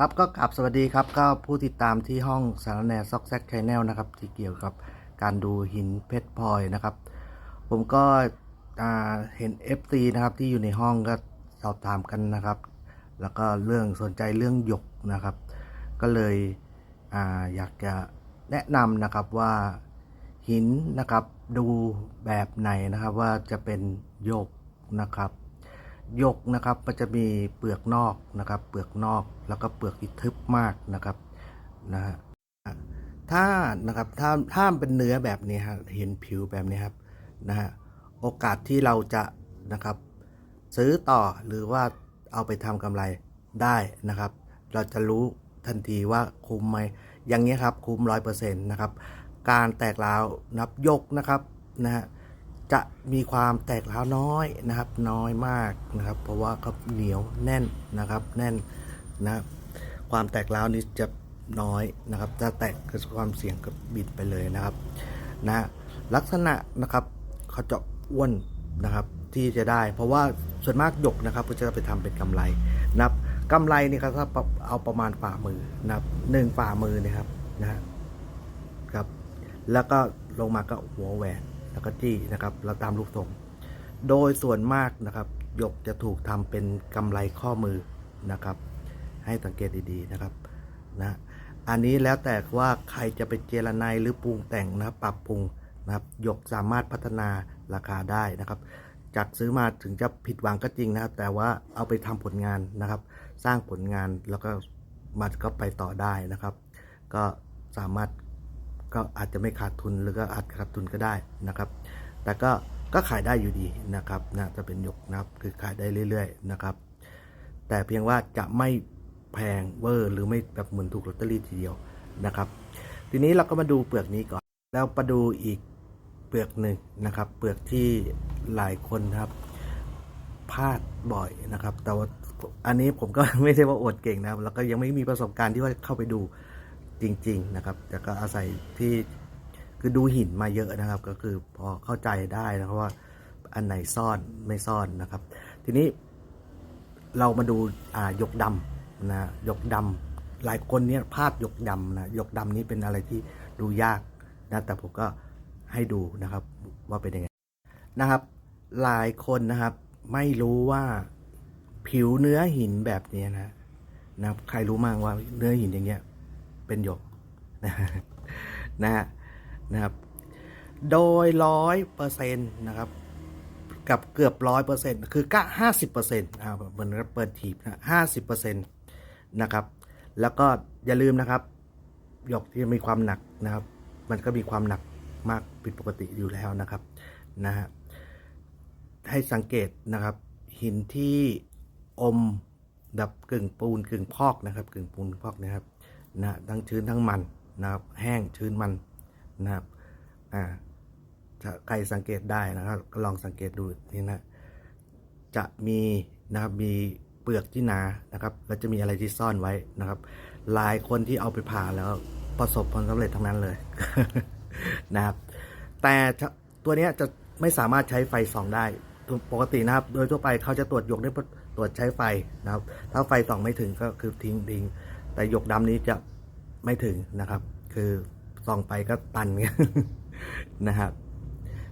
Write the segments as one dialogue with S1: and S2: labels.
S1: ครับก็กลับสวัสดีครับก็ผู้ติดตามที่ห้องสารแนซอกแซกชแนลนะครับ ที่เกี่ยวกับการดูหินเพชรพลอยนะครับ ผมก็เห็น FC นะครับที่อยู่ในห้องก็สอบถามกันนะครับ แล้วก็เรื่องสนใจเรื่องหยกนะครับ ก็เลยออยากจะแนะนำนะครับว่าหินนะครับดูแบบไหนนะครับว่าจะเป็นหยกนะครับ ยกนะครับมันจะมีเปลือกนอกนะครับ เปลือกนอกแล้วก็เปลือกที่ทึบมากนะครับนะฮะถ้านะครับถ้าถ้าเป็นเนื้อแบบนี้ฮะเห็นผิวแบบนี้ครับนะฮะโอกาสที่เราจะนะครับ ซื้อต่อหรือว่าเอาไปทำกำไรได้นะครับ เราจะรู้ทันทีว่าคุ้มไหมอย่างนี้ครับคุ้มร้อยเปอร์เซ็นต์นะครับ การแตกร้าวนับยกนะครับนะฮะ จะมีความแตกร้าวน้อยนะครับ น้อยมากนะครับ เพราะว่าเขาเหนียวแน่นนะครับ แน่นนะคความแตกร้าวนี้จะน้อยนะครับถ้าแตกก็ความเสี่ยงก็บิดไปเลยนะครับนะลักษณะนะครับเขาจะอ้วนนะครับที่จะได้ เพราะว่าส่วนมากหยกนะครับก็จะไปทำเป็นกำไรนะครับกำไรนี่ครับถ้าเอาประมาณฝ่ามือนะครับหนึ่งฝ่ามือนะครับนะครับ แล้วก็ลงมาก็หัวแหวน แล้วก็จี้นะครับเราตามรูปทรง โดยส่วนมากนะครับหยกจะถูกทำเป็นกำไรข้อมือนะครับ ให้สังเกตดีๆนะครับนะอันนี้แล้วแต่ว่าใครจะไปเจรไนหรือปรุงแต่งนะครับปรับปรุงนะครับหยกสามารถพัฒนาราคาได้นะครับ จากซื้อมาถึงจะผิดหวังก็จริงนะครับ แต่ว่าเอาไปทำผลงานนะครับ สร้างผลงานแล้วก็มันก็ไปต่อได้นะครับ ก็สามารถ ก็อาจจะไม่ขาดทุนหรือก็อาจขาดทุนก็ได้นะครับ แต่ก็ก็ขายได้อยู่ดีนะครับนะจะเป็นหยกนะครับคือขายได้เรื่อย ๆ นะครับ แต่เพียงว่าจะไม่แพงเวอร์หรือไม่แบบเหมือนถูกลอตเตอรี่ทีเดียวนะครับ ทีนี้เราก็มาดูเปลือกนี้ก่อน แล้วมาดูอีกเปลือกหนึ่งนะครับ เปลือกที่หลายคนครับพลาดบ่อยนะครับ แต่ว่าอันนี้ผมก็ไม่ใช่ว่าอดเก่งนะครับ แล้วก็ยังไม่มีประสบการณ์ที่ว่าเข้าไปดู จริง ๆ นะครับ แต่ก็อาศัยที่คือดูหินมาเยอะนะครับ ก็คือพอเข้าใจได้นะครับว่าอันไหนซ่อนไม่ซ่อนนะครับ ทีนี้เรามาดูอ่าหยกดำนะหยกดำหลายคนเนี่ยพลาดหยกดำนะหยกดำนี้เป็นอะไรที่ดูยากนะแต่ผมก็ให้ดูนะครับว่าเป็นยังไงนะครับ หลายคนนะครับ ไม่รู้ว่าผิวเนื้อหินแบบนี้นะนะใครรู้มั่งว่าเนื้อหินอย่างเงี้ย เป็นหยกนะฮะนะฮะนะครับ โดยร้อยเปอร์เซ็นต์นะครับ กับเกือบร้อยเปอร์เซ็นต์คือก็ห้าสิบเปอร์เซ็นต์อ่าเหมือนกับเปิดถีบนะห้าสิบเปอร์เซ็นต์นะครับ แล้วก็อย่าลืมนะครับ หยกที่มีความหนักนะครับ มันก็มีความหนักมากผิดปกติอยู่แล้วนะครับนะฮะให้สังเกตนะครับ หินที่อมแบบกึ่งปูนกึ่งพอกนะครับ กึ่งปูนพอกนะครับ นะทั้งชื้นทั้งมันนะครับ แห้งชื้นมันนะครับอ่าถ้าใครสังเกตได้นะครับก็ลองสังเกตดูนี่นะจะมีนะครับมีเปลือกที่หนานะครับ แล้วจะมีอะไรที่ซ่อนไว้นะครับหลายคนที่เอาไปผ่าแล้วประสบผลสำเร็จทั้งนั้นเลยนะครับ แต่ตัวนี้จะไม่สามารถใช้ไฟส่องได้ปกตินะครับ โดยทั่วไปเขาจะตรวจยกด้วยตรวจใช้ไฟนะครับ ถ้าไฟส่องไม่ถึงก็คือทิ้งทิ้ง แต่หยกดำนี้จะไม่ถึงนะครับ คือส่องไปก็ตันนะครับ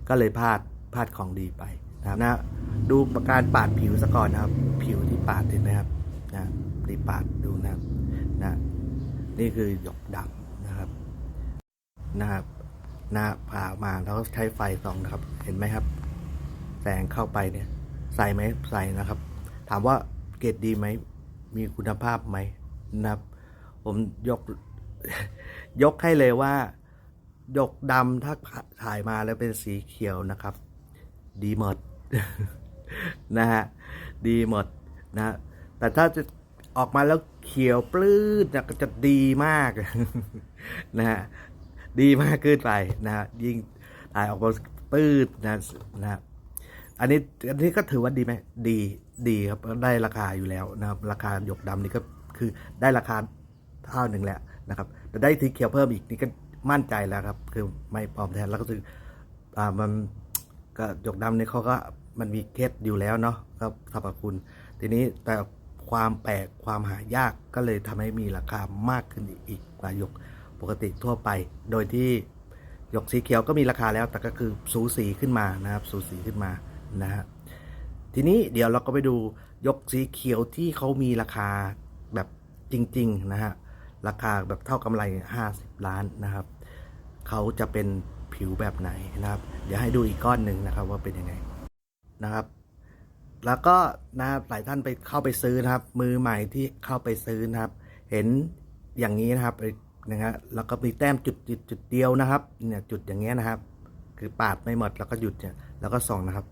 S1: ก็เลยพลาดพลาดของดีไปนะครับนะดูการปาดผิวซะก่อนนะครับ ผิวที่ปาดเห็นไหมครับนะดีปาดดูนะครับนะนี่คือหยกดำนะครับนะครับนะผ่ามาแล้วใช้ไฟส่องนะครับ เห็นไหมครับ แสงเข้าไปเนี่ย ใส่ไหมใส่นะครับ ถามว่าเกรดดีไหมมีคุณภาพไหมนะครับ ผมยก ยกให้เลยว่าหยกดำถ้าถ่ายมาแล้วเป็นสีเขียวนะครับ ดีหมดนะฮะดีหมดนะแต่ถ้าจะออกมาแล้วเขียวปลื้ดนะก็จะดีมากนะฮะดีมากขึ้นไปนะฮะยิ่งถ่ายออกมาปลื้ดนะนะอันนี้อันนี้ก็ถือว่าดีไหมดีดีครับได้ราคาอยู่แล้วนะครับ ราคาหยกดำนี่ก็คือได้ราคา เท่าหนึ่งแล้วนะครับแต่ได้สีเขียวเพิ่มอีกนี่ก็มั่นใจแล้วครับ คือไม่ปลอมแทนแล้วก็คืออ่ามันก็หยกดำนี่เขาก็มันมีเคสอยู่แล้วเนาะครับสรรพคุณ ทีนี้แต่ความแปลกความหายากก็เลยทำให้มีราคามากขึ้นอีกกว่าหยกปกติทั่วไป โดยที่หยกสีเขียวก็มีราคาแล้วแต่ก็คือสูสีขึ้นมานะครับ สูสีขึ้นมานะฮะทีนี้เดี๋ยวเราก็ไปดูหยกสีเขียวที่เขามีราคาแบบจริง ๆ นะฮะ ราคาแบบเท่ากำไร 50 ล้านนะครับเขาจะเป็นผิวแบบไหนนะครับ เดี๋ยวให้ดูอีกก้อนหนึ่งนะครับว่าเป็นยังไงนะครับ แล้วก็นะครับหลายท่านไปเข้าไปซื้อนะครับ มือใหม่ที่เข้าไปซื้อนะครับ เห็นอย่างนี้นะครับนะฮะแล้วก็มีแต้มจุดจุดจุดเดียวนะครับเนี่ยจุดอย่างเงี้ยนะครับ คือปาดไม่หมดแล้วก็หยุดเนี่ยแล้วก็ส่องนะครับ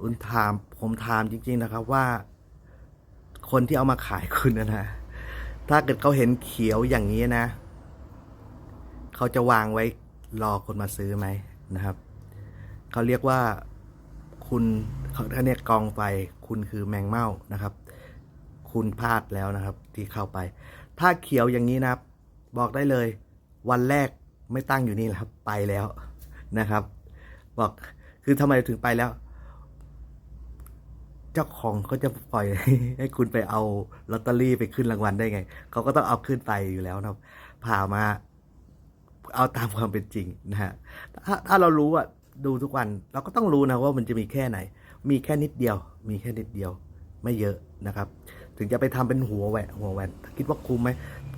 S1: อุนถามผมถามจริง ๆนะครับว่า คนที่เอามาขายคุณนะนะ ถ้าเกิดเขาเห็นเขียวอย่างนี้นะ เขาจะวางไว้รอคนมาซื้อไหมนะครับ เขาเรียกว่าคุณเขาเรียกกองไฟคุณคือแมงเม่านะครับ คุณพลาดแล้วนะครับ ที่เข้าไป ถ้าเขียวอย่างนี้นะครับ บอกได้เลย วันแรกไม่ตั้งอยู่นี่แหละครับ ไปแล้วนะครับ บอกคือทำไมถึงไปแล้ว เจ้าของเขาจะปล่อยให้คุณไปเอาลอตเตอรี่ไปขึ้นรางวัลได้ไง เขาก็ต้องเอาขึ้นไปอยู่แล้วนะครับผ่ามาเอาตามความเป็นจริงนะฮะถ้าถ้าเรารู้อะดูทุกวันเราก็ต้องรู้นะว่ามันจะมีแค่ไหน มีแค่นิดเดียว มีแค่นิดเดียว ไม่เยอะนะครับ ถึงจะไปทำเป็นหัวแหวนหัวแหวนคิดว่าคุ้มไหม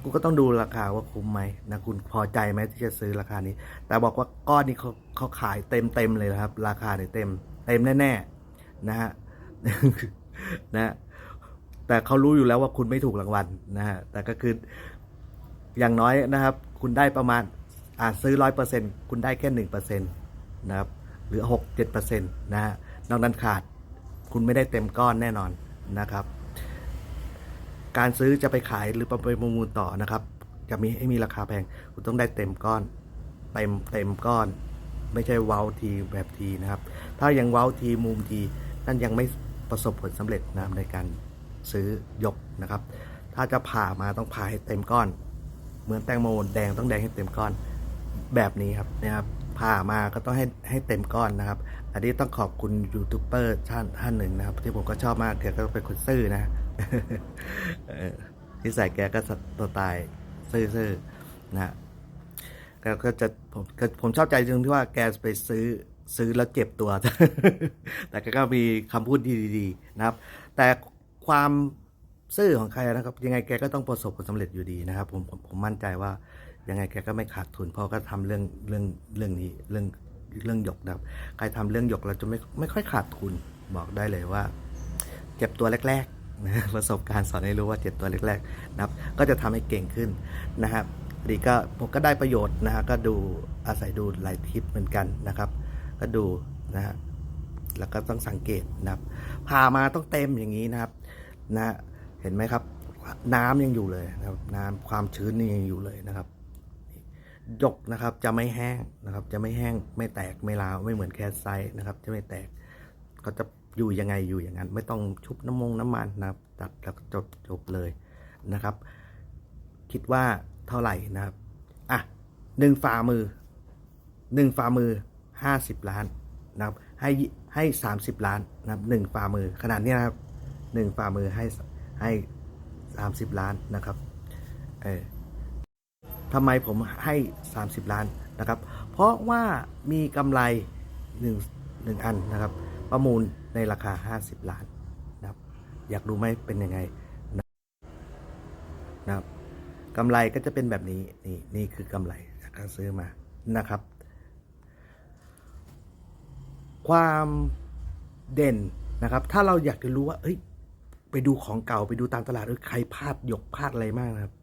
S1: กูก็ต้องดูราคาว่าคุ้มไหมนะคุณพอใจไหมที่จะซื้อราคานี้ แต่บอกว่าก้อนนี้เขาเขาขายเต็มเต็มเลยนะครับ ราคาเนี่ยเต็ม เต็มแน่ๆนะฮะ นะฮะแต่เขารู้อยู่แล้วว่าคุณไม่ถูกรางวัลนะฮะแต่ก็คืออย่างน้อยนะครับ คุณได้ประมาณอ่าซื้อร้อยเปอร์เซ็นคุณได้แค่หนึ่งเปอร์เซ็นตนะครับหรือหกเจ็ดเปอร์เซ็นต์นะฮะนอกนั้นขาดคุณไม่ได้เต็มก้อนแน่นอนนะครับ การซื้อจะไปขายหรือไปประมูลต่อนะครับ จะมีให้มีราคาแพงคุณต้องได้เต็มก้อน เต็มเต็มก้อน ไม่ใช่เว้าทีแบบทีนะครับ ถ้ายังเว้าทีมุมทีนั่นยังไม่ ประสบผลสำเร็จนะครับในการซื้อยกนะครับ ถ้าจะผ่ามาต้องผ่าให้เต็มก้อน เหมือนแตงโมแดงต้องแดงให้เต็มก้อนแบบนี้ครับนะครับผ่ามาก็ต้องให้ให้เต็มก้อนนะครับ อันนี้ต้องขอบคุณยูทูบเบอร์ท่านท่านหนึ่งนะครับ ที่ผมก็ชอบมากแกก็เป็นคนซื่อนะเออนิสัยแกก็ตัวตายซื่อๆนะฮะแกก็จะผมก็ผมชอบใจตรงที่ว่าแกไปซื้อ ซื้อแล้วเจ็บตัว แต่แกก็มีคำพูดดีๆนะครับ แต่ความซื่อของใครนะครับ ยังไงแกก็ต้องประสบผลสำเร็จอยู่ดีนะครับผมผมผมมั่นใจว่ายังไงแกก็ไม่ขาดทุนเพราะก็ทำเรื่องเรื่องเรื่องนี้เรื่องเรื่องหยกนะครับ ใครทำเรื่องหยกเราจะไม่ไม่ค่อยขาดทุนบอกได้เลยว่า เจ็บตัวแรกๆนะประสบการณ์สอนให้รู้ว่าเจ็บตัวแรกๆนะครับ ก็จะทำให้เก่งขึ้นนะครับดีก็ผมก็ได้ประโยชน์นะฮะก็ดูอาศัยดูหลายทิปเหมือนกันนะครับ ก็ดูนะฮะแล้วก็ต้องสังเกตนะครับพามาต้องเต็มอย่างนี้นะครับนะเห็นไหมครับ น้ำยังอยู่เลยนะครับ น้ำความชื้นนี่ยังอยู่เลยนะครับยกนะครับจะไม่แห้งนะครับ จะไม่แห้งไม่แตกไม่ลาวไม่เหมือนแคสไซนะครับ จะไม่แตกก็จะอยู่ยังไงอยู่อย่างนั้น ไม่ต้องชุบน้ำมงน้ำมันนะครับ ตัดแล้วจบจบเลยนะครับ คิดว่าเท่าไหร่นะครับอะหนึ่งฝ่ามือหนึ่งฝ่ามือ ห้าสิบล้านนะครับให้ให้สามสิบล้านนะครับหนึ่งฝ่ามือขนาดนี้นะครับหนึ่งฝ่ามือให้ให้สามสิบล้านนะครับเออทำไมผมให้ 30 ล้านนะครับ เพราะว่ามีกำไร1 1อันนะครับ ประมูลในราคา 50 ล้านนะครับ อยากดูไหมเป็นยังไงนะครับกำไรก็จะเป็นแบบนี้นี่นี่คือกำไรจากการซื้อมานะครับ ความเด่นนะครับ ถ้าเราอยากจะรู้ว่า เอ้ย ไปดูของเก่าไปดูตามตลาดเออใครพลาดหยกพลาดอะไรมากนะครับ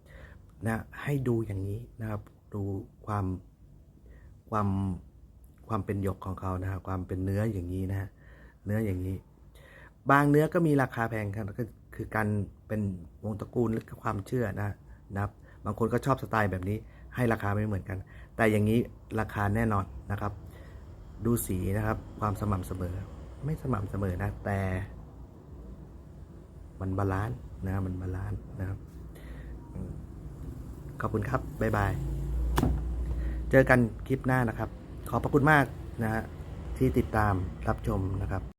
S1: นะ ให้ดูอย่างนี้นะครับ ดูความความความเป็นหยกของเขานะครับความเป็นเนื้ออย่างนี้นะฮะเนื้ออย่างนี้ บางเนื้อก็มีราคาแพงครับก็คือการเป็นวงตระกูลหรือความเชื่อนะนะครับบางคนก็ชอบสไตล์แบบนี้ให้ราคาไม่เหมือนกัน แต่อย่างนี้ราคาแน่นอนนะครับ ดูสีนะครับ ความสม่ำเสมอ ไม่สม่ำเสมอนะ แต่ มันบาลานซ์นะมันบาลานซ์นะครับ ขอบคุณครับ บ๊ายบาย เจอกันคลิปหน้านะครับ ขอบพระคุณมากนะฮะที่ติดตามรับชมนะครับ